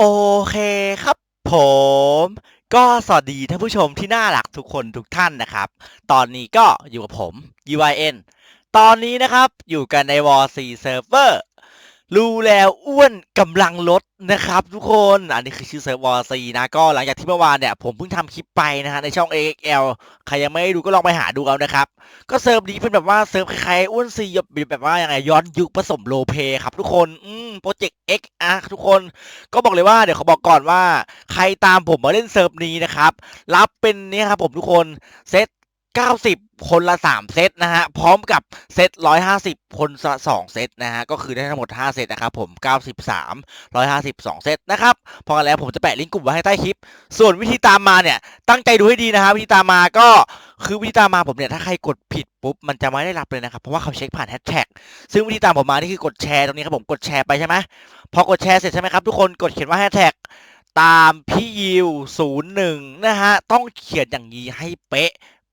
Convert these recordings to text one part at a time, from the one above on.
โอเคครับผม ก็สวัสดีท่านผู้ชมที่น่ารักทุกคนทุกท่านนะครับ ตอนนี้ก็อยู่กับผม UIN ตอนนี้นะครับอยู่กันใน War C Server รู้แล้วอ้วนกำลังลดนะครับทุกคนอันนี้คือชื่อเซิร์ฟ War C นะก็หลังจากที่เมื่อวานเนี่ยผมเพิ่งทำคลิปไปนะฮะในช่อง AXL ใครยังไม่ดูก็ลองไปหาดูเอานะครับ ก็เซิร์ฟนี้เป็นแบบว่าเซิร์ฟคล้ายๆอ้วนซีแบบว่ายังไงย้อนยุคผสมโลเปครับทุกคนอืมโปรเจกต์ X อะทุกคนก็บอกเลยว่าเดี๋ยวเขาบอกก่อนว่า ใครตามผมมาเล่นเซิร์ฟนี้นะครับรับเป็นเนี่ยครับผมทุกคนเซต 90 คนละ 3 เซตนะฮะ พร้อมกับเซต 150 คนละ2เซตนะฮะ ก็คือได้ทั้งหมด 5 เซตนะครับผม 93 152เซตนะครับ พอกันแล้วผมจะแปะลิงก์กลุ่มไว้ให้ใต้คลิป ส่วนวิธีตามมาเนี่ย ตั้งใจดูให้ดีนะฮะวิธีตามมาก็คือวิธีตามมาผมเนี่ย ถ้าใครกดผิดปุ๊บ มันจะไม่ได้รับเลยนะครับ เพราะว่าเขาเช็คผ่านแฮชแท็กซึ่งวิธีตามผมมานี่คือกดแชร์ตรงนี้ครับผมกดแชร์ไปใช่ไหมพอกดแชร์เสร็จใช่ไหมครับทุกคนกดเขียนว่าแฮชแท็กตามพี่ยิวศูนย์หนึ่งนะฮะ ต้องเขียนอย่างนี้ให้เป๊ะ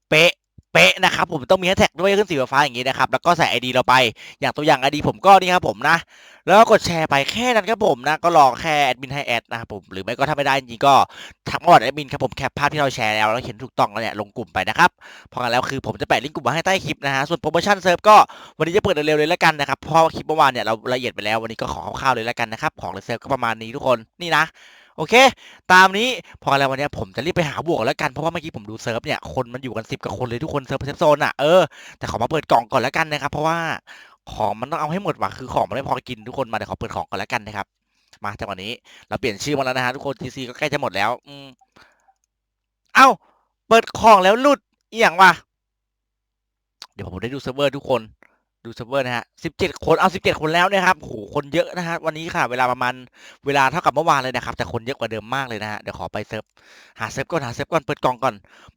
เป๊ะเป๊ะนะครับผมต้องมีแฮชแท็กด้วยขึ้นสีฟ้าอย่างนี้นะครับแล้วก็ใส่ ID เราไปอย่างตัวอย่าง ID ผมก็นี่ครับผมนะ แล้วก็กดแชร์ไปแค่นั้นครับผมนะก็รอแค่แอดมินให้แอดนะครับผมหรือไม่ก็ถ้าไม่ได้จริงก็ทักมาบอกแอดมินครับผมแคปภาพที่เราแชร์แล้วแล้วเขียนถูกต้องแล้วเนี่ยลงกลุ่มไปนะครับพอกันแล้วคือผมจะแปะลิงก์กลุ่มไว้ให้ใต้คลิปนะฮะส่วนโปรโมชั่นเซิร์ฟก็วันนี้จะเปิดเร็วๆเลยแล้วกันนะครับเพราะว่าคลิปเมื่อวานเนี่ยเราละเอียดไปแล้ววันนี้ก็ขอคร่าวๆเลยแล้วกันนะครับของเซิร์ฟก็ประมาณนี้ทุกคนนี่นะ โอเค ตามนี้พอกันแล้ววันนี้ผมจะรีบไปหาบวกแล้วกัน เพราะว่าเมื่อกี้ผมดูเซิร์ฟเนี่ย คนมันอยู่กันสิบกว่าคนเลยทุกคนเซิร์ฟเซฟโซนอะเออแต่ขอมาเปิดกล่องก่อนแล้วกันนะครับ เพราะว่าของมันต้องเอาให้หมดว่ะคือของมันไม่พอกินทุกคนมาเดี๋ยวขอเปิดของก่อนแล้วกันนะครับ มาจังหวะนี้ เราเปลี่ยนชื่อมาแล้วนะฮะทุกคน TC ก็ใกล้จะหมดแล้ว อืมเอ้า เปิดของแล้วหลุดอีหยังวะเดี๋ยวผมได้ดูเซิร์ฟเวอร์ทุกคน ดูเซิร์ฟเวอร์นะฮะสิบเจ็ดคนเอาสิบเจ็ดคนแล้วนะครับโหคนเยอะนะฮะวันนี้ค่ะ เวลาประมาณเวลาเท่ากับเมื่อวานเลยนะครับ แต่คนเยอะกว่าเดิมมากเลยนะฮะเดี๋ยวขอไปเซิร์ฟหาเซิร์ฟก่อนหาเซิร์ฟก่อนเปิดกล่องก่อน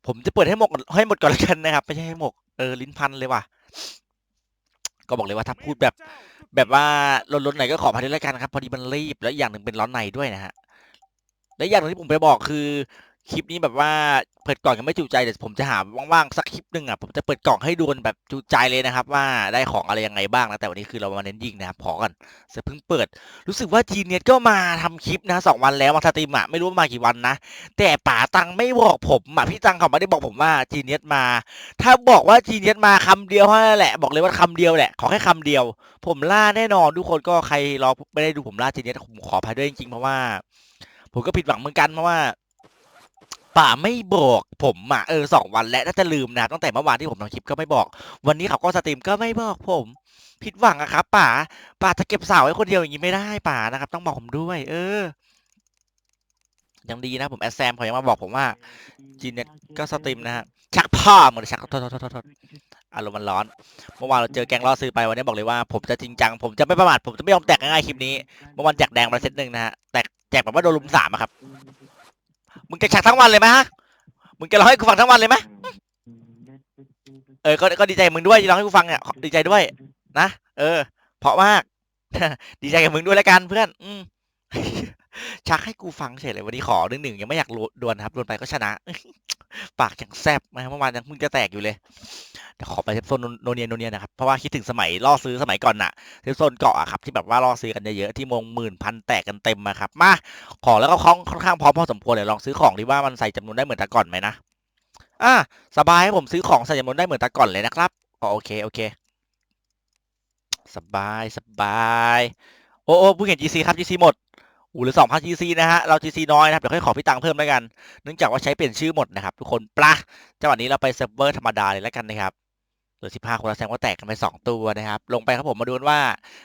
ผมจะเปิดให้หมดให้หมดก่อนแล้วกันนะครับไม่ใช่ให้หมดเออลิ้นพันเลยว่ะก็บอกเลยว่าถ้าพูดแบบแบบว่าลดๆหน่อยก็ขอพันด้วยแล้วกันครับพอดีมันรีบแล้วอย่างหนึ่งเป็นร้อนในด้วยนะฮะและอีกอย่างหนึ่งที่ผมไปบอกคือ คลิปนี้แบบว่าเปิดกล่องยังไม่จุใจเดี๋ยวผมจะหาว่างๆสักคลิปหนึ่งอะผมจะเปิดกล่องให้ดูกันแบบจุใจเลยนะครับ ว่าได้ของอะไรยังไงบ้างนะแต่วันนี้คือเรามาเน้นยิงนะครับพอกันเสร็จเพิ่งเปิด รู้สึกว่าจีเนียก็มาทำคลิปนะสองวันแล้วมาสตรีมอะไม่รู้มากี่วันนะ แต่ป๋าตังไม่บอกผมอะพี่ตังเขาไม่ได้บอกผมว่าจีเนียมา ถ้าบอกว่าจีเนียมาคำเดียวเท่านั้นแหละบอกเลยว่าคำเดียวแหละขอแค่คำเดียว ผมล่าแน่นอนทุกคนก็ใครรอไม่ได้ดูผมล่าจีเนียผมขออภัยด้วยจริงๆเพราะว่า ผมก็ผิดหวังเหมือนกันเพราะว่า ป่าไม่บอกผมอะเออสองวันแล้วน่าจะลืมนะตั้งแต่เมื่อวานที่ผมทำคลิปก็ไม่บอก วันนี้เขาก็สตรีมก็ไม่บอกผม ผิดหวังอะครับป่าป่าจะเก็บสาวไว้คนเดียวอย่างนี้ไม่ได้ป่านะครับ ต้องบอกผมด้วย เออยังดีนะ ผมแอดแซมเขายังมาบอกผมว่าจีเน็ตก็สตรีมนะฮะชักพ่อเหมือนชักโทษโทษโทษอารมณ์มันร้อน เมื่อวานเราเจอแกงล่อซื้อไปวันนี้บอกเลยว่า ผมจะจริงจัง ผมจะไม่ประมาทผมจะไม่ยอมแตกง่ายๆคลิปนี้ เมื่อวานแจกแดงมาเซตหนึ่งนะฮะแตกแจกแบบว่าโดนลุมสามอะครับ มึงจะฉากทั้งวันเลยไหมฮะ มึงจะร้องให้กูฟังทั้งวันเลยไหมเออก็ก็ดีใจกับมึงด้วยที่ร้องให้กูฟังเนี่ยดีใจด้วย นะ เออ เพราะมาก ดีใจกับมึงด้วยแล้วกันเพื่อน อืม ชักให้กูฟังเฉยเลยวันนี้ขอหนึ่งหนึ่งยังไม่อยากดวลครับดวลไปก็ชนะ ปากยังแซบนะเมื่อวานยังเพิ่งจะแตกอยู่เลยเดี๋ยวขอไปเซฟโซนโนเนียโนเนียนะครับเพราะว่าคิดถึงสมัยล่อซื้อสมัยก่อนน่ะเซฟโซนเกาะอะครับที่แบบว่าล่อซื้อกันเยอะๆที่มงหมื่นพันแตกกันเต็มอะครับมาของแล้วก็ของค่อนข้างพร้อมพอสมควรเลยลองซื้อของดีว่ามันใส่จำนวนได้เหมือนแต่ก่อนไหมนะอ่าสบายให้ผมซื้อของใส่จำนวนได้เหมือนแต่ก่อนเลยนะครับอ๋อโอเคโอเค สบายสบายโอ้โอ้เพิ่งเห็น GC ครับ GC หมด อูเหลือสองพัน GC นะฮะ เรา GC น้อยนะครับ เดี๋ยวค่อยขอพี่ตังเพิ่มแล้วกัน เนื่องจากว่าใช้เปลี่ยนชื่อหมดนะครับ ทุกคนปลาจังหวะนี้เราไปเซิร์ฟเวอร์ธรรมดาเลยแล้วกันนะครับเหลือสิบห้าคนแล้วแสดงว่าแตกกันไปสองตัวนะครับ ลงไปครับผมมาดูกันว่า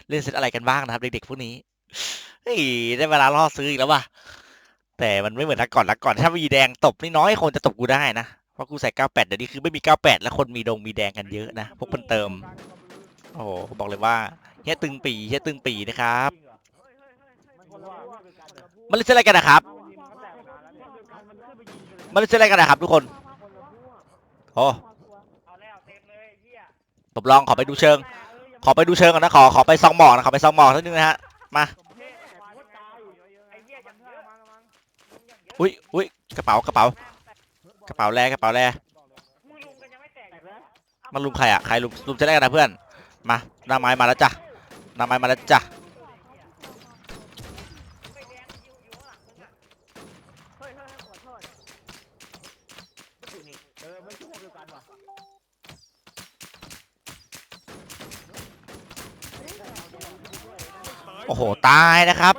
เล่นเซตอะไรกันบ้างนะครับ เด็กๆพวกนี้เฮ้ยได้เวลาล่อซื้ออีกแล้วว่ะแต่มันไม่เหมือนแต่ก่อนละก่อนถ้ามีแดงตบนี่น้อยคนจะตบกูได้นะเพราะกูใส่ 98 เดี๋ยวนี้คือไม่มี 98 แล้วคนมีดงมีแดงกันเยอะนะพวกมันเติม โอ้โหบอกเลยว่าเฮียตึงปีเฮียตึงปีนะครับ มันเล่นอะไรกันนะครับ มันเล่นอะไรกันนะครับ ทุกคนโอ้ผมลองขอไปดูเชิง ขอไปดูเชิงก่อนนะขอขอไปซองหมอกนะขอไปซองหมอกสักนิดนึงนะฮะมาอุ้ยอุ้ยกระเป๋ากระเป๋ากระเป๋าแรกระเป๋าแรมันลุมใครอะใครลุมลุมจะได้กันนะเพื่อนมาหน้าไม้มาแล้วจ้ะหน้าไม้มาแล้วจ้ะ โอ้โห ตายนะครับ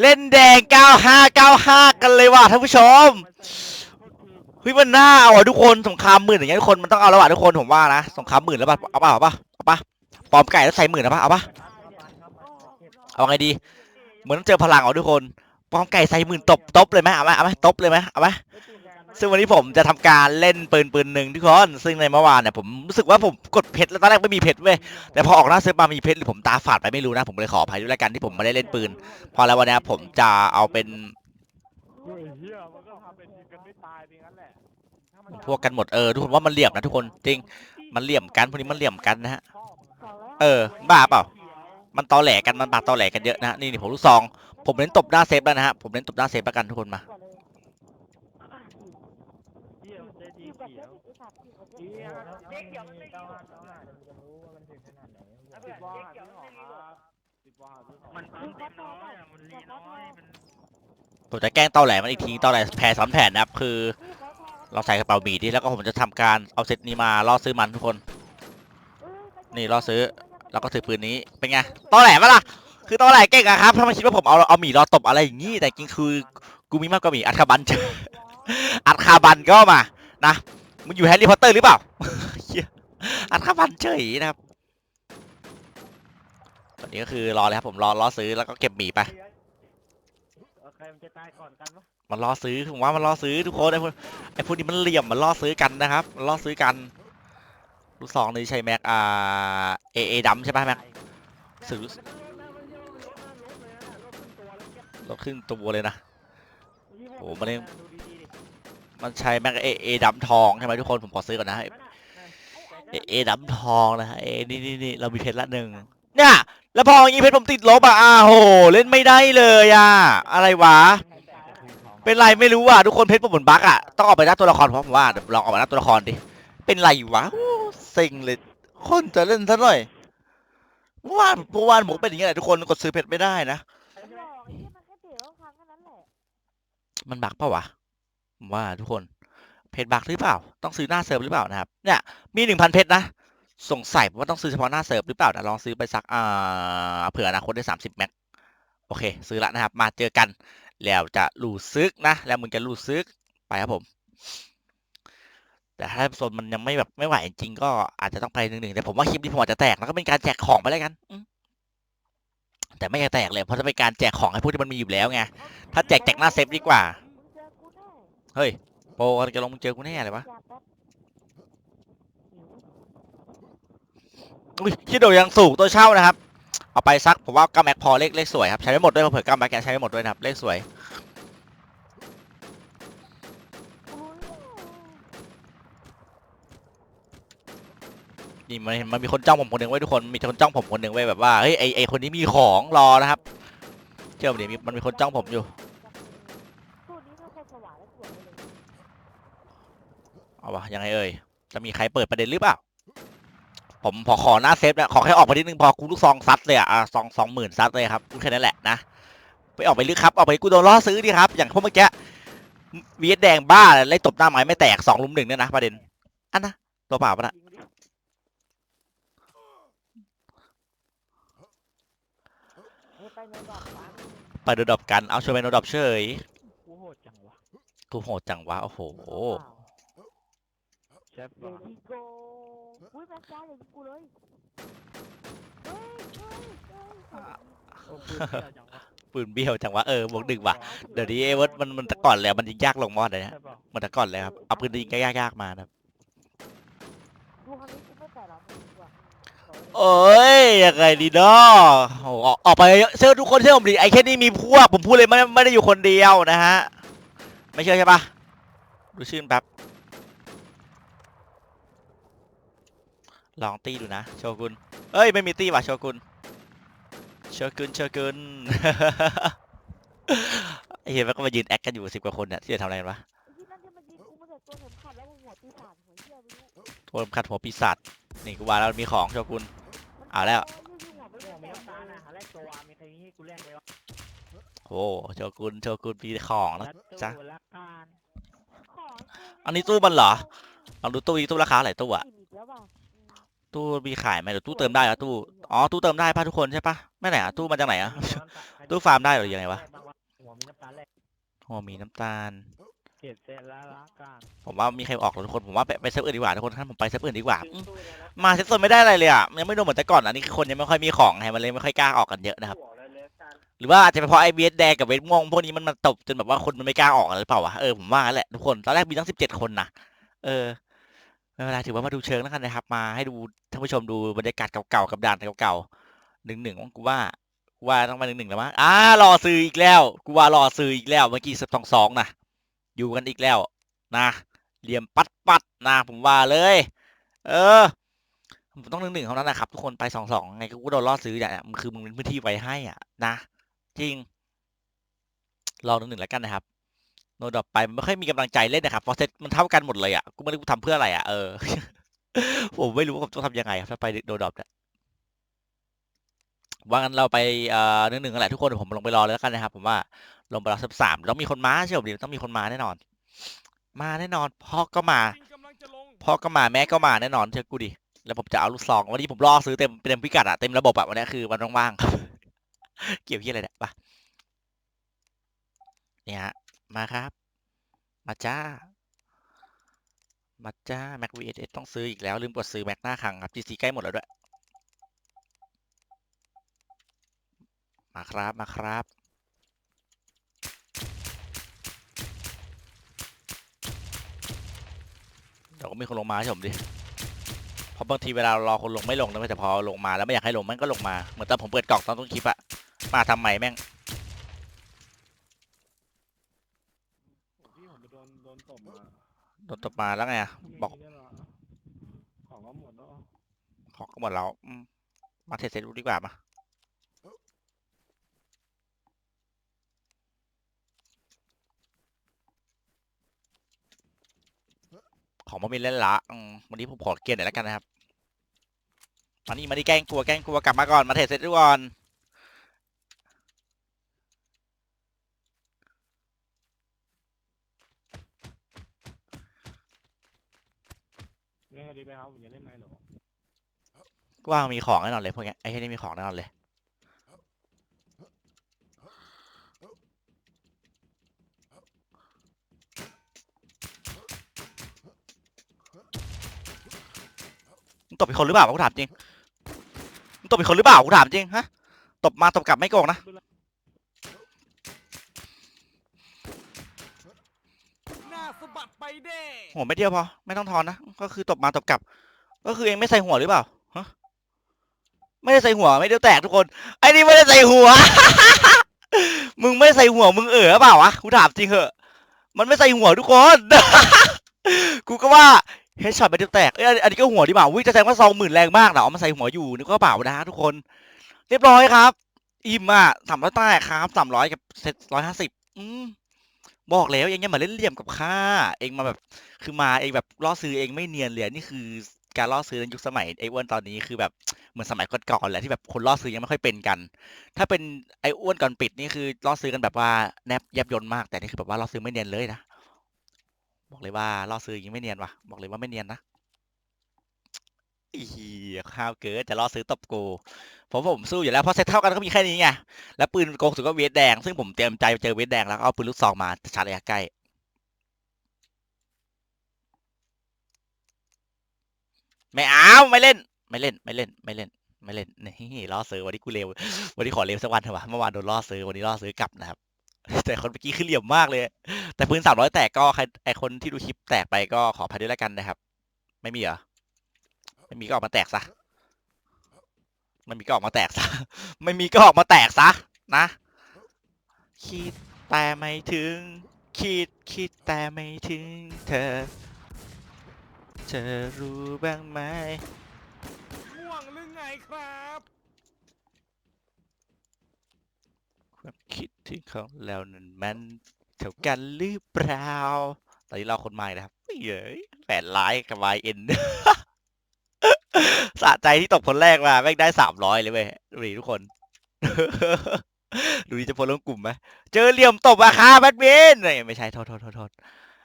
เล่นแดง 9595 กันเลยว่ะท่านผู้ชมเฮ้ยมันน่าเอาอะทุกคนสงครามหมื่นอย่างเงี้ยทุกคนมันต้องเอาแล้วอะทุกคนผมว่านะสงครามหมื่นแล้วป่ะเอาป่ะเอาป่ะเอาป่ะปลอมไก่แล้วใส่หมื่นนะป่ะเอาป่ะเอาไงดี เหมือนเจอพลังอะทุกคนปลอมไก่ใส่หมื่นตบตบเลยไหมเอาไหมเอาไหมตบเลยไหมเอาไหม ซึ่งวันนี้ผมจะทำการเล่นปืนปืนหนึ่งทุกคนซึ่งในเมื่อวานเนี่ยผมรู้สึกว่าผมกดเพชรแล้วตอนแรกไม่มีเพชรเว้ยแต่พอออกหน้าเซิร์ฟมามีเพชรหรือผมตาฝาดไปไม่รู้นะผมเลยขออภัยด้วยแล้วกันที่ผมไม่ได้เล่นปืน พอแล้ววันนี้ผมจะเอาเป็นพวกกันหมดเออทุกคนว่ามันเหลี่ยมนะทุกคนจริงมันเหลี่ยมกันพวกนี้มันเหลี่ยมกันนะฮะเออบ้าเปล่ามันตอแหลกันมันปากตอแหลกันเยอะนะฮะนี่นี่ผมลูกซอง ผมเน้นตบหน้าเซฟแล้วนะฮะผมเน้นตบหน้าเซฟแล้วกันทุกคนมา เฮียมันจะดีเขียว เฮียเด็กเขียวมันไม่ดีหรอกสิบวาหาซื้อของครับสิบวาหาซื้อของมันเพิ่มเต็มน้อยมันรีน้อยมันผมจะแกล้งเตอแหลมันอีกทีเตอแหลมแผ่ซ้อนแผ่นนะครับ คือ เราใส่กระเป๋าหมีดิแล้วก็ผมจะทำการเอาเซตนี้มาล่อซื้อมันทุกคน นี่ล่อซื้อแล้วก็ถือปืนนี้เป็นไงเตอแหลมปะล่ะคือตอแหลเก่งอะครับถ้ามันคิดว่าผมเอาเอาหมีรอตบอะไรอย่างงี้แต่จริงคือ กูมีมากกว่าหมีอัดคาบันออัดคาบันก็มานะ มึงอยู่แฮร์รี่พอตเตอร์หรือเปล่าเหี้ยอัดคาบันเฉยนะครับ ตอนนี้ก็คือรอเลยครับผมรอรอซื้อแล้วก็เก็บหมีไปใครมันจะตายก่อนกันวะมันล่อซื้อผมว่ามันล่อซื้อทุกคนไอ้พวกไอ้พวกนี้มันเหลี่ยมมันล่อซื้อกันนะครับมันล่อซื้อกันลูกซองนี่ใช้แม็กอ่าเอเอดำใช่ไหมแม็กซื้อลดครึ่งตัวเลยนะโอ้มันยัง มันใช้แม็กเอเอดำทองใช่ไหมทุกคนผมขอซื้อก่อนนะเอเอดำทองนะฮะเอนี่นี่นี่เรามีเพชรละหนึ่งเนี่ยแล้วพออย่างงี้เพชรผมติดลบอะอ้าวโหเล่นไม่ได้เลยอะอะไรวะเป็นไรไม่รู้อะทุกคนเพชรผมเหมือนบั๊กอะต้องออกไปหน้าตัวละครเพราะผมว่าเดี๋ยวลองออกไปหน้าตัวละครดิเป็นไรวะโอ้เซ็งเลยคนจะเล่นซะหน่อยเมื่อวานเมื่อวานผมเป็นอย่างเงี้ยแหละทุกคนกดซื้อเพชรไม่ได้นะมันบั๊กเปล่าวะผม ว่าทุกคนเพชรบั๊กหรือเปล่า ต้องซื้อหน้าเซิร์ฟหรือเปล่านะครับเนี่ยมีหนึ่งพันเพชรนะสงสัยว่าต้องซื้อเฉพาะหน้าเซิร์ฟหรือเปล่านะลองซื้อไปสักอ่าเผื่ออนาคตได้สามสิบแม็กโอเค ซื้อละนะครับ มาเจอกัน แล้วจะรู้ซึกนะ แล้วมึงจะรู้ซึกไปครับผม แต่ถ้าโซนมันยังไม่แบบไม่ไหวจริงก็อาจจะต้องไปหนึ่งหนึ่งแต่ผมว่าคลิปนี้ผมอาจจะแตกแล้วก็เป็นการแจกของไปแล้วกันแต่ไม่อยากแตกเลยเพราะจะเป็นการแจกของให้พวกที่มันมีอยู่แล้วไงถ้าแจกแจกหน้าเซฟดีกว่า เฮ้ยโปรจะลงมึงเจอกูแน่เลยวะอุ้ยคิดดูยังสูงตัวเช่านะครับ เอาไปซักผมว่าก้าแม็กพอเลขเลขสวยครับใช้ไม่หมดด้วยเผื่อก้าแม็กแกใช้ไม่หมดด้วยนะครับเลขสวยนี่มันมันมีคนจ้องผมคนหนึ่งไว้ยทุกคนมีคนจ้องผมคนหนึ่งไว้ยแบบว่าเฮ้ยไอไอคนนี้มีของรอนะครับเชื่อผมดิมีมันมีคนจ้องผมอยู่ เอาวะยังไงเอ่ยจะมีใครเปิดประเด็นหรือเปล่า ผมพอขอหน้าเซฟนะขอแค่ออกไปนิดนึงพอกูลูกซองซัดเลยอะอะสองสองหมื่นซัดเลยครับกูแค่นั้นแหละนะไปออกไปลึกครับออกไปกูโดนล่อซื้อดิครับ อย่างพวกเมื่อกี้วีดแดงบ้าเลยไล่ตบหน้าไม้ไม่แตกสองลุมหนึ่งเนี่ยนะประเด็นอันนะตัวเปล่าปะนะไปโดดดอบกันเอาชวนไปโดดดอบเฉยกูโหดจังวะกูโหดจังวะโอ้โห ใช่ปะโกอุ้ยแม็กซ์จ้าอย่ายิงกูเลย เฮ้ยเฮ้ยเฮ้ยโอ้ปืนเหี้ยจังวะปืนเบี้ยวจังวะเออบวกหนึ่งว่ะเดี๋ยวนี้เอเวิร์ดมันมันแต่ก่อนแล้วมันยิงยากลงมอดเลยนะใช่ปะมันแต่ก่อนเลยครับเอาปืนยิงยากๆมานะครับดูครั้งนี้กูไม่แต่ละมึงดีกว่าโอ้ยยังไงดีเนาะโอ้โหออกออกไปเชื่อทุกคนเชื่อผมดิไอ้แค่นี้มีพวกผมพูดเลยไม่ไม่ได้อยู่คนเดียวนะฮะไม่เชื่อใช่ปะดูชื่นแป๊บ ลองตีดูนะโชกุนเอ้ยไม่มีตีว่ะโชกุนโชกุนโชกุนไอ้เหี้ยมันก็มายืนแอคกันอยู่สิบกว่าคนเนี่ยที่จะทำอะไรกันวะไอ้ที่นั่นที่มันยิงกูมาจากตัวเข็มขัดแล้วมึงหัวตีสามหัวเหี้ยไม่รู้โทรคัดหัวปีศาจนี่กูว่าแล้วมีของโชกุนเอาแล้วยุ่งๆหัวไม่ไม่ได้เอาแต่ไม่ต้องตานะหาแรกตัวมีใครให้กูแรกเลยวะโอ้โชกุนโชกุนมีของแล้วรัดจ้ะตัวละกันของอันนี้ตู้มันเหรอลองดูตู้นี้ตู้ราคาเท่าไหร่ตู้อะอีกแล้วว่ะ ตู้มีขายไหมหรือตู้เติมได้เหรอตู้อ๋อตู้เติมได้ป่ะทุกคนใช่ป่ะไม่ไหนอะตู้มาจากไหนอะ ตู้ฟาร์มได้หรือยังไงวะ หัวมีน้ำตาลแหลกโอ้มีน้ำตาลเก็บเสร็จแล้วละกันผมว่ามีใครออกหรอทุกคนผมว่าไปไปเซิร์ฟอื่นดีกว่าทุกคนท่านผมไปเซิร์ฟอื่นดีกว่าอืมมาเซตโซนไม่ได้อะไรเลยอะยังไม่โดนเหมือนแต่ก่อนอันนี้คือคนยังไม่ค่อยมีของไงมันเลยไม่ค่อยกล้าออกกันเยอะนะครับ หรือว่าอาจจะเป็นเพราะไอเวสแดงกับเวสม่วงพวกนี้มันมาตบจนแบบว่าคนมันไม่กล้าออกกันหรือเปล่าวะเออผมว่างั้นแหละทุกคนตอนแรกมีตั้งสิบเจ็ดคนนะเออ ไม่เป็นไรถือว่ามาดูเชิงแล้วกันนะครับ มาให้ดูท่านผู้ชมดูบรรยากาศเก่าๆกับด่านเก่าๆหนึ่งหนึ่งกูว่ากูว่าต้องมาหนึ่งหนึ่งแล้วมั้งอ่ารอซื้ออีกแล้วกูว่ารอซื้ออีกแล้วเมื่อกี้สิบสองสองนะอยู่กันอีกแล้วนะเหลี่ยมปัดปัดๆนะผมว่าเลย เออผมต้องหนึ่งหนึ่งเท่านั้นนะครับทุกคนไปสองสองไงก็กูโดนล่อซื้อเนี่ยมันคือมึงเป็นพื้นที่ไว้ให้อะนะ จริงลอหนึ่งหนึ่งแล้วกันนะครับ โนดอปไปมันไม่ค่อยมีกำลังใจเล่นนะครับเพราะเซตมันเท่ากันหมดเลยอะกูไม่รู้กูทำเพื่ออะไรอะเออ ผมไม่รู้ว่าผมต้องทำยังไงครับถ้าไปโนดอปเนี่ยว่างั้นเราไปเอ่อหนึ่งหนึ่งกันแหละทุกคนเดี๋ยวผมลงไปรอเลยแล้วกันนะครับ ผมว่าลงไปรอสักสามต้องมีคนมาเชื่อผมดิต้องมีคนมาแน่นอน มาแน่นอนพ่อก็มาพ่อก็มาแม่ก็มาแน่นอนเชื่อกูดิแล้วผมจะเอาลูกซองวันนี้ผมรอซื้อเต็มเต็มพิกัดอะเต็มระบบอะวันนี้คือวันว่างๆครับเกี่ยวที่อะไรเนี่ยไปเนี่ยฮะ มาครับ มาจ้า มาจ้า Mac VSS ต้องซื้ออีกแล้ว ลืมกดซื้อ Mac หน้าคังครับ GC ใกล้หมดแล้วด้วย มาครับ มาครับเดี๋ยวก็มีคนลงมาให้ผมดิเพราะบางทีเวลารอคนลงไม่ลงนะแต่พอลงมาแล้วไม่อยากให้ลงมันก็ลงมา เหมือนตอนผมเปิดกล่องตอนต้นคลิปอะมาทำไมแม่ง พี่ผมไปโดนโดนตบมา โดนตบมาแล้วไงอะบอกของก็หมดแล้วของก็หมดแล้วอืมมาเทสเซตดูดีกว่ามาของมามีเล่นละวันนี้ผมขอเกียร์หน่อยแล้วกันนะครับมานี่มาดิแกล้งกลัวแกล้งกลัวกลับมาก่อนมาเทสเซตดูก่อน เล่นค ดีไปครับผมจะเล่นไหมหรอว่ามีของแน่นอนเลยพวกเนี้ยไอ้ที่นี่มีของแน่นอนเลยมึงตบเป็นคนหรือเปล่ากูถามจริงมึงตบเป็นคนหรือเปล่ากูถามจริงฮะตบมาตบกลับไม่โกงนะ ห จัดไปเด้หัวไม่เดียวพอ ไม่ต้องทอนนะ ก็คือตบมาตบกลับ ก็คือเองไม่ใส่หัวหรือเปล่าฮะไม่ได้ใส่หัวไม่เดียวแตกทุกคน ไอ้นี่ไม่ได้ใส่หัว มึงไม่ใส่หัวมึงเอ๋อเปล่าวะกูถามจริงเหอะ มันไม่ใส่หัวทุกคน กูก็ว่าเฮดช็อตไปเดียวแตกเอ้ยอันนี้ก็หัวดีเปล่าวิจะแสดงว่าซองหมื่นแรงมากนะเอามาใส่หัวอยู่นึกว่าเปล่านะทุกคน เรียบร้อยครับ อิ่มอะสามร้อยแตกครับสามร้อยกับเซตร้อยห้าสิบอืม บอกแล้วยังยังมาเล่นเหลี่ยมกับข้าเองมาแบบคือมาเองแบบล่อซื้อเองไม่เนียนเลยนี่คือการล่อซื้อในยุคสมัยไอ้อ้วนตอนนี้คือแบบเหมือนสมัยก่อนๆแหละที่แบบคนล่อซื้อยังไม่ค่อยเป็นกัน ถ้าเป็นไอ้อ้วนก่อนปิดนี่คือล่อซื้อกันแบบว่าแนบยับยนต์มากแต่นี่คือแบบว่าล่อซื้อไม่เนียนเลยนะบอกเลยว่าล่อซื้อยังไม่เนียนว่ะบอกเลยว่าไม่เนียนนะอีข้าวเกิดจะล่อซื้อตบกู เพราะผมสู้อยู่แล้วเพราะเซตเท่ากันก็มีแค่นี้ไงแล้วปืนโกงสุดก็เวทแดง ซึ่งผมเตรียมใจเจอเวทแดงแล้วก็เอาปืนลูกซองมาชาร์จระยะใกล้ไม่เอาไม่เล่น ไม่เล่นไม่เล่นไม่เล่นไม่เล่นนี่ล่อซื้อวันนี้กูเร็ววันนี้ขอเร็วสักวันเถอะวะเมื่อวานโดนล่อซื้อวันนี้ล่อซื้อกลับนะครับแต่คนเมื่อกี้คือเหลี่ยมมากเลย แต่ปืนสามร้อยแตกก็ใครไอคนที่ดูคลิปแตกไปก็ขออภัยด้วยแล้วกันนะครับ ไม่มีเหรอ ไม่มีก็ออกมาแตกซะ ไม่มีก็ออกมาแตกซะ ไม่มีก็ออกมาแตกซะนะ คิดแต่ไม่ถึง คิดคิดแต่ไม่ถึงเธอ เธอรู้บ้างไหมง่วงหรือไงครับความคิดถึงของเรานั้นมันเท่ากันหรือเปล่า ตอนนี้เราคนใหม่นะครับเย้ยแปดไลค์กับ y n สะใจที่ตกคนแรกมาแม่งได้สามร้อยเลยเว้ยดูดิทุกคน ดูดิจะพสต์ลงกลุ่มไหมเจอเหลี่ยมตบอะค่ะแบทเมนไม่ใช่โทษโทษโทษโทษ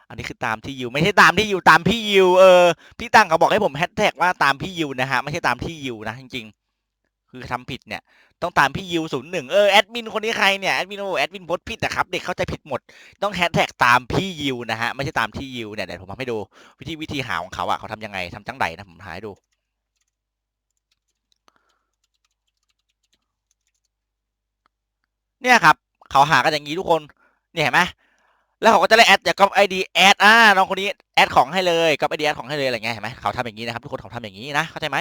อันนี้คือตามที่ยิวไม่ใช่ตามที่ยิวตามพี่ยิวเออพี่ตั้งเขาบอกให้ผมแฮชแท็กว่าตามพี่ยิวนะฮะไม่ใช่ตามที่ยิวนะจริงๆ คือทำผิดเนี่ยต้องตามพี่ยิวศูนย์หนึ่งเออแอดมินคนนี้ใครเนี่ยแอดมินโอแอดมินพสต์ผิดนะครับเด็กเข้าใจผิดหมดต้องแฮชแท็กตามพี่ยิวนะฮะไม่ใช่ตามที่ยิวเนี่ยเดี๋ยวผมทำให้ดูวิธีวิธีหาของเขาอะเขาทำยังไงทำจังไดนะผมหาให้ดู เนี่ยครับเขาหากันอย่างนี้ทุกคนเนี่ยเห็นไหมแล้วเขาก็จะได้แอดจากก๊อปไอดีแอดอ่าน้องคนนี้แอดของให้เลยก๊อปไอดีแอดของให้เลยอะไรเงี้ยเห็นไหมเขาทำอย่างนี้นะครับทุกคนเขาทำอย่างนี้นะเข้าใจไหม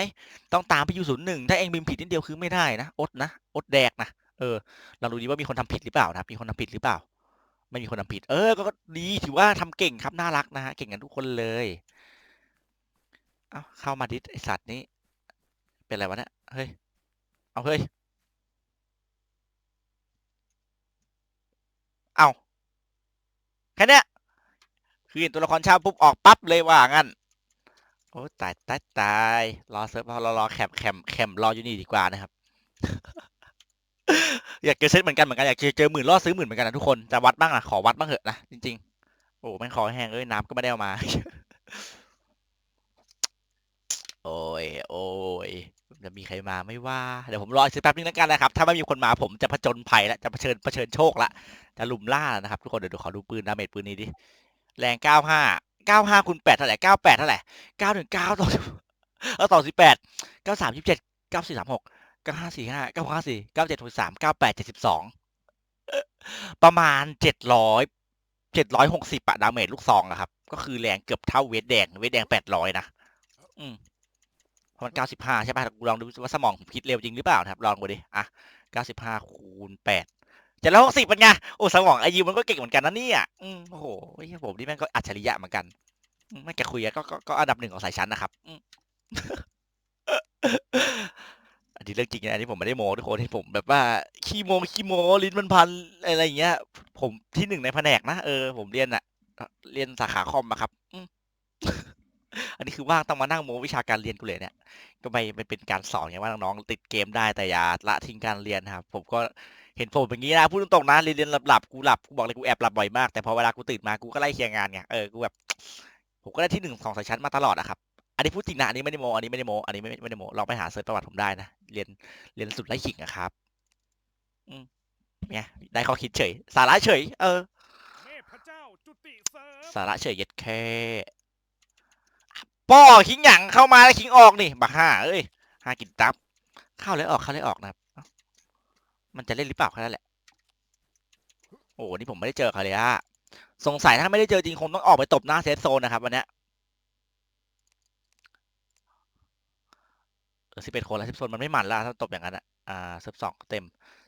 ต้องตามพี่ยูศูนย์หนึ่งถ้าเองบิมผิดนิดเดียวคือไม่ได้นะอดนะอดแดกนะเออเราดูดีว่ามีคนทำผิดหรือเปล่านะมีคนทำผิดหรือเปล่า ไม่มีคนทำผิด เออ ก็ดีถือว่าทำเก่งครับน่ารักนะฮะเก่งกันทุกคนเลยเอาเข้ามาดิสไอสัตว์นี้ เป็นอะไรวะเนี่ยเฮ้ยเอาเฮ้ยเอา แค่เนี้ยคือเห็นตัวละครชาปุ๊บออกปั๊บเลยว่างั้นโอ้ตายตายตายรอเซิร์ฟรอรอรอแคมแคมแคมรออยู่นี่ดีกว่านะครับ อยากเจอเซตเหมือนกันเหมือนกันอยากเจอเจอหมื่นล่อซื้อหมื่นเหมือนกันนะทุกคนจะวัดบ้างนะขอวัดบ้างเถอะนะจริงๆโอ้แม่งคอแห้งเอ้ยน้ำก็ไม่ได้เอามา โอ้ยโอ้ย จะมีใครมาไม่ว่าเดี๋ยวผมรออีกสักแป๊บนึงแล้วกันนะครับ ถ้าไม่มีคนมาผมจะผจญภัยแล้วจะเผชิญเผชิญโชคละจะลุมล่าแล้วนะครับ ทุกคนเดี๋ยวขอดูปืนดาเมจปืนนี้ดิแรงเก้าห้าเก้าห้าคูณแปดเท่าไหร่เก้าแปดเท่าไหร่เก้าหนึ่งเก้าต่อเออต่อสิบแปดเก้าสามยี่สิบเจ็ดเก้าสี่สามหกเก้าห้าสี่ห้าเก้าห้าสี่เก้าเจ็ดหกสามเก้าแปดเจ็ดสิบสองประมาณเจ็ดร้อยเจ็ดร้อยหกสิบอะดาเมจลูกซองอะครับ ก็คือแรงเกือบเท่าเวทแดง เวทแดงแปดร้อยนะ อืม พราะมันเก้าสิบห้าใช่ป่ะกูลองดูว่าสมองผมคิดเร็วจริงหรือเปล่าครับลองดูดิอะเก้าสิบห้าคูณแปดจ็ดร้อยหกสิบเป็นไงโอ้สมองไอยูมันก็เก่งเหมือนกันนะเนี่ยอืมโอ้โหผมนี่แม่งก็อัจฉริยะเหมือนกันไม่แกคุยก็ก็ก็อันดับหนึ่งของสายชั้นนะครับอันนี้เรื่องจริงนะอันนี้ผมไม่ได้โม้ทุกคนที่ผมแบบว่าขี้โมขี้โมลิ้นมันพันอะไรอย่างเงี้ย ผมที่หนึ่งในแผนกนะเออผมเรียนอะเรียนสาขาคอมอะครับ อืมอันนี้คือว่างต้องมานั่งโมวิชาการเรียนกูเลยเนี่ย ก็ไม่ไม่เป็นการสอนไงว่าน้องๆติดเกมได้แต่อย่าละทิ้งการเรียนนะครับ ผมก็เห็นผมอย่างนี้นะพูดตรงๆนะเรียนเรียนหลับๆกูหลับกูบอกเลยกูแอบหลับบ่อยมากแต่พอเวลากูตื่นมากูก็ไล่เคลียร์งานไงเออกูแบบผมก็ได้ที่หนึ่งของสายชั้นมาตลอดอะครับอันนี้พูดจริงนะอันนี้ไม่ได้โมอันนี้ไม่ได้โมอันนี้ไม่ไม่ได้โมลองไปหาเสิร์ชประวัติผมได้นะเรียนเรียนสุดไล่ขิงอะครับอืมเนี่ยได้ข้อคิดเฉย สาระเฉย เออเทพเจ้าจุติเสริมสาระเฉยเย็ดแค่ ป้อคิงหยังเข้ามาแล้วคิงออกนี่บักห้าเอ้ยห้ากินตับ เข้าเลยออกเข้าเลยออกนะครับมันจะเล่นหรือเปล่าแค่นั้นแหละ โอ้โหนี่ผมไม่ได้เจอเขาเลยอะสงสัยถ้าไม่ได้เจอจริงคงต้องออกไปตบหน้าเซฟโซนนะครับวันนี้เออสิบเอ็ดคนแล้วเซฟโซนมันไม่หมันล้วถ้าตบอย่างนั้นอะอ่าเซฟสองเต็ม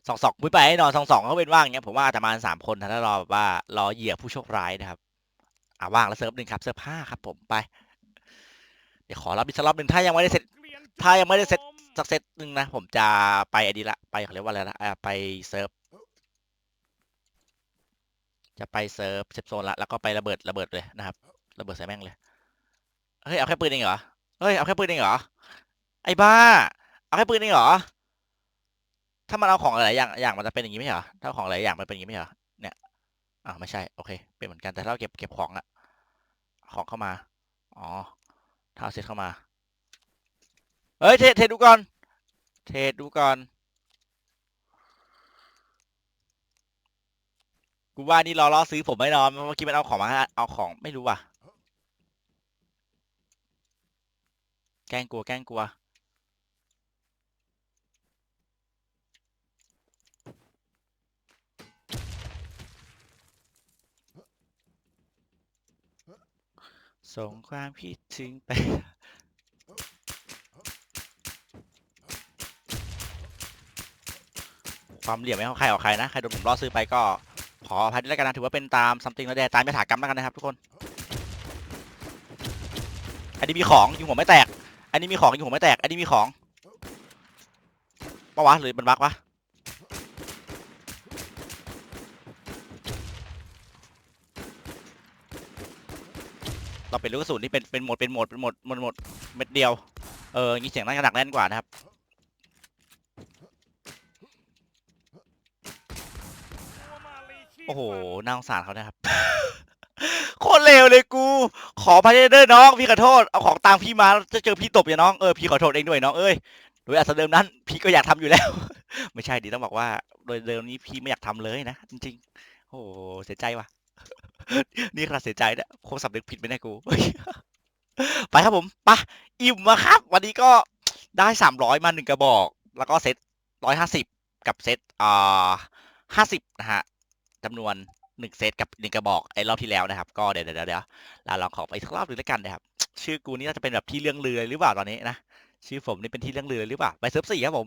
สองสองมุ้ยไปให้นอนสองสองเขาเป็นว่างอย่างเงี้ยผมว่าจะมาสามคนถ้ารอแบบว่ารอเหยื่อผู้โชคร้ายนะครับ อ่าว่างแล้วเซิร์ฟหนึ่งครับเซิร์ฟห้าครับผมไป ดี๋ยวขอรับอีกสักรอบหนึ่งถ้ายังไม่ได้เสร็จ ถ้ายังไม่ได้เซ็ตจสักเซตหนึ่งนะ ผมจะไปอันนี้ละ ไปเขาเรียกว่าอะไรนะอ่าไปเซิร์ฟ จะไปเซิร์ฟเซฟโซนละ แล้วก็ไประเบิดระเบิดเลยนะครับ ระเบิดใส่แม่งเลย เฮ้ย เอาแค่ปืนเองเหรอ เฮ้ย เอาแค่ปืนเองเหรอ ไอ้บ้า เอาแค่ปืนเองเหรอ ถ้ามันเอาของหลายอย่าง อย่างมันจะเป็นอย่างนี้ไม่เหรอ ถ้าของหลายอย่างมันเป็นอย่างนี้ไม่เหรอ เนี่ย อ่าไม่ใช่ โอเค เป็นเหมือนกัน แต่ถ้าเราเก็บเก็บของอะของเข้ามา อ๋อ ถ้าเซตเข้ามา เฮ้ย เทเทดูก่อน เทดูก่อน กูว่านี่รอรอซื้อผมไม่นอนเมื่อกี้มันเอาของมาเอาของไม่รู้ว่ะ แกล้งกลัวแกล้งกลัว ส่งความคิดถึงไป ความเหลี่ยมไม่เข้าใครออกใครนะ ใครโดนผมล่อซื้อไปก็ขออภัยด้วยแล้วกันนะ ถือว่าเป็นตามซัมติงแล้วแดตามยถากรรมแล้วกันนะครับทุกคนอันนี้มีของยิงหัวไม่แตก อันนี้มีของยิงหัวไม่แตก อันนี้มีของปะวะหรือมันบักวะ เราเป็นลูกกระสุนที่เป็นเป็นหมดเป็นหมดเป็นหมดหมดหมดเม็ดเดียว เอออย่างนี้เสียงน่าจะหนักแน่นกว่านะครับ โอ้โหน่าสงสารเขานะครับ โคตรเลวเลยกู ขอพายเดอร์น้องพี่ขอโทษ เอาของตังพี่มาจะเจอพี่ตบอย่าน้อง เออพี่ขอโทษเองด้วยน้องเอ้ย โดยอัศเดิมนั้น พี่ก็อยากทำอยู่แล้ว ไม่ใช่ดิต้องบอกว่า โดยเดิมนี้พี่ไม่อยากทำเลยนะจริงๆโอ้โหเสียใจว่ะ นี่ขนาดเสียใจนี่ยคงสำนึกผิดไม่ได้กู ไปครับผมไปะอิ่มมาครับ วันนี้ก็ได้สามร้อยมาหนึ่งกระบอก แล้วก็เซตร้อยห้าสิบกับเซตอ่าห้าสิบนะฮะจำนวนหนึ่งเซตกับหนึ่งกระบอกไอ้รอบที่แล้วนะครับ ก็เดี๋ยวเดี๋ยวเดี๋ยวเราลองขอไปอีกสักรอบหนึ่งแล้วกันนะครับ ชื่อกูนี่น่าจะเป็นแบบที่เรื่องลือเลยหรือเปล่าตอนนี้นะชื่อผมนี่เป็นที่เรื่องลือหรือเปล่าไปเซิร์ฟสี่ครับผม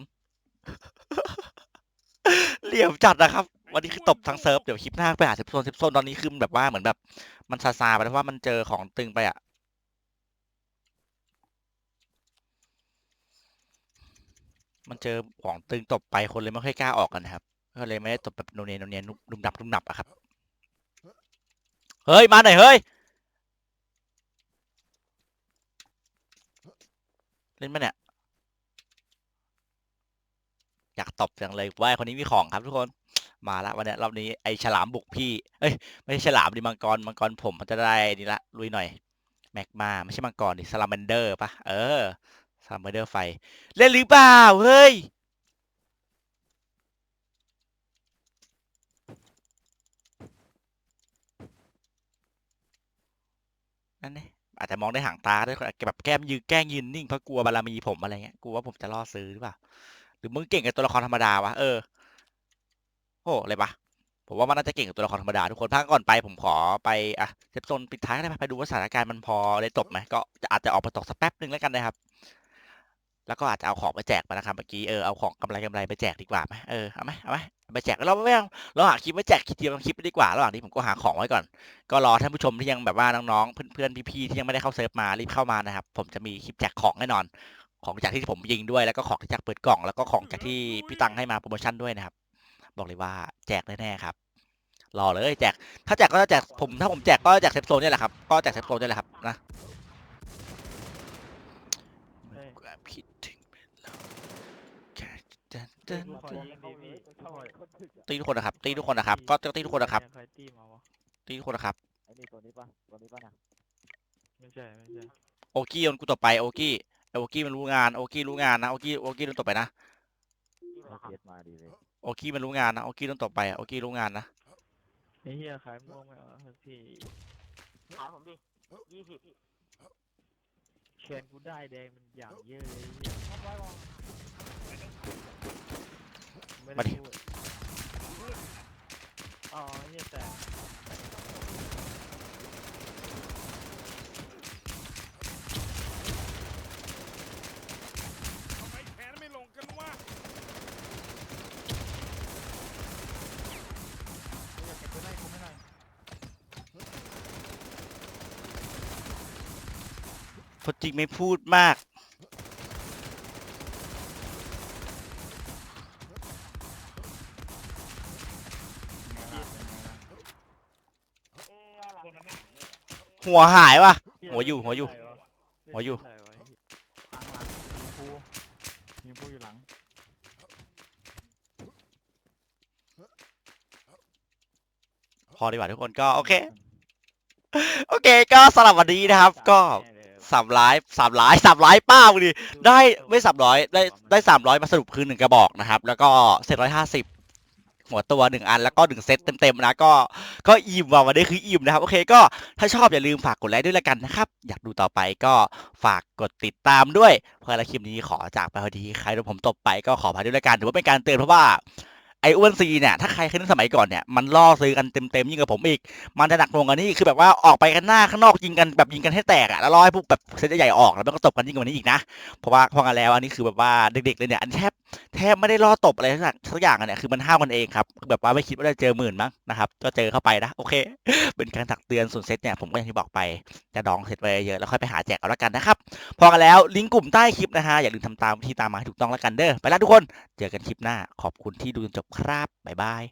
เหลี่ยมจัดนะครับ วันนี้คือตบทั้งเซิร์ฟเดี๋ยวคลิปหน้าไปหาเซฟโซนเซฟโซนตอนนี้คือแบบว่าเหมือนแบบ มันซาซาไปเพราะว่ามันเจอของตึงไปอะมันเจอของตึงตบไปคนเลยไม่ค่อยกล้าออกกันครับก็เลยไม่ได้ตบแบบโนเนียโนเนนุ่มดับนุ่มดับอะครับ เฮ้ย มาหน่อยเฮ้ย เล่นมาเนี่ย อยากตบจังเลยว่าคนนี้มีของครับทุกคน มาละวันนี้รอบนี้ไอฉลามบุกพี่ เอ้ยไม่ใช่ฉลามดิมังกรมังกรผมมันจะได้นี่ละลุยหน่อยแมกมาไม่ใช่มังกรดิสลา m มนเดอร์ปะเออสลา m มนเดอร์ไฟ เล่นหรือเปล่าเฮ้ยนั่นนี่อาจจะมองได้ห่างตาด้วยแบบแก้มยืนแกล้งยืนนิ่งเพราะกลัวบารมีผมอะไรเงี้ยกลัวว่าผมจะล่อซื้อหรือเปล่าหรือมึงเก่งกับตัวละครธรรมดาวะเออ โอ้อะไรปะผมว่ามันน่าจะเก่งกับตัวละครธรรมดาทุกคนพักก่อนไปผมขอไปอะเซฟโซนปิดท้ายได้ไหมไปดูว่าสถานการณ์มันพอได้ตบไหมก็อาจจะออกไปตกสักแป๊บหนึ่งแล้วกันนะครับ แล้วก็อาจจะเอาของไปแจกมานะครับเมื่อกี้เออเอาของกำไรกำไรไปแจกดีกว่าไหมเออเอาไหมเอาไหมไปแจกแล้วเราไม่เอาเราหาคลิปไว้แจกคลิปเดียวคลิปไปดีกว่าระหว่างนี้ผมก็หาของไว้ก่อน ก็รอท่านผู้ชมที่ยังแบบว่าน้องๆเพื่อนๆพี่ๆที่ยังไม่ได้เข้าเซิร์ฟมารีบเข้ามานะครับผมจะมีคลิปแจกของแน่นอน ของจากที่ผมยิงด้วยแล้วก็ของจากเปิดกล่อง แล้วก็ของจากที่พี่ตังให้มาโปรโมชั่นด้วยนะครับ บอกเลยว่าแจกแน่ๆครับรอเลยแจก ถ้าแจกก็จะแจกผมถ้าผมแจกก็แจกเซฟโซนนี่แหละครับ ก็แจกเซฟโซนนี่แหละครับนะความคิดถึงเราแค่เดินเดินขอเดินยิงดีพี่ขอตีทุกคนนะครับ ตีทุกคนนะครับ ก็ตีทุกคนนะครับ ตีทุกคนนะครับไอ้นี่ตัวนี้ปะตัวนี้ปะนะไม่ใช่ไม่ใช่โอกี้โดนกูต่อไปโอกี้ไอ้โอกี้มันรู้งานโอกี้รู้งานนะโอกี้โอกี้โดนต่อไปนะ เอาเกียมาดีเลยโอกี้มันรู้งานนะโอกี้โดนต่อไปอะโอกี้รู้งานนะไอ้เหี้ยขายม่วงไม่เอาสักทีขายผมดิยี่สิบแคนกูได้แดงมันอย่างเยอะเลยไอ้เหี้ยไม่ได้พูดอ๋อเหี้ยแต่ ทำไมแขนไม่ลงกันวะ พอจริงไม่พูดมาก หัวหายว่ะหัวอยู่หัวอยู่ หัวอยู่ใส่ไว้ยิงผู้อยู่หลังพอดีกว่าทุกคนก็โอเค โอเค ก็สำหรับวันนี้นะครับ ก็แน่เลย สามร้อยสามร้อยสามร้อยป้าพอดีได้ไม่สามร้อยได้ได้สามร้อยมาสรุปคือหนึ่งกระบอกนะครับ แล้วก็เซตร้อยห้าสิบหัวตัวหนึ่งอันแล้วก็หนึ่งเซตเต็มๆนะก็ก็อิ่มว่ะวันนี้คืออิ่มนะครับ โอเคก็ถ้าชอบอย่าลืมฝากกดไลค์ด้วยละกันนะครับ อยากดูต่อไปก็ฝากกดติดตามด้วย เพื่อละคลิปนี้ขอจากไปพอดีใครโดนผมตบไปก็ขอพาด้วยละกันถือว่าเป็นการเตือนเพราะว่า ไอ้อ้วนซีเนี่ยถ้าใครเคยนึกสมัยก่อนเนี่ยมันล่อซื้อกันเต็มๆยิ่งกว่าผมอีก มันจะหนักหน่วงกว่านี้คือแบบว่าออกไปกันหน้าข้างนอกยิงกันแบบยิงกันให้แตกอะแล้วรอให้พวกแบบเซตใหญ่ๆออกแล้วมันก็ตบกันยิ่งกว่านี้อีกนะเพราะว่าพอกันแล้วอันนี้คือแบบว่าเด็กๆเลยเนี่ยอันแทบแทบไม่ได้ล่อตบอะไรสักสักอย่างอะเนี่ยคือมันห้าวกันเองครับแบบว่าไม่คิดว่าจะเจอหมื่นมั้งนะครับก็เจอเข้าไปนะโอเค เป็นการตักเตือนส่วนเซตเนี่ยผมก็อย่างที่บอกไปจะดองเซตไว้เยอะแล้วค่อยไปหาแจกเอาละกันนะครับพอกันแล้วลิงก์กลุ่มใต้คลิปนะฮะอย่าลืมทำตามที่ตามมาให้ถูกต้องแล้วกันเด้อไปแล้วทุกคน เจอกันคลิปหน้าขอบคุณที่ดูจนจบครับ บ๊ายบาย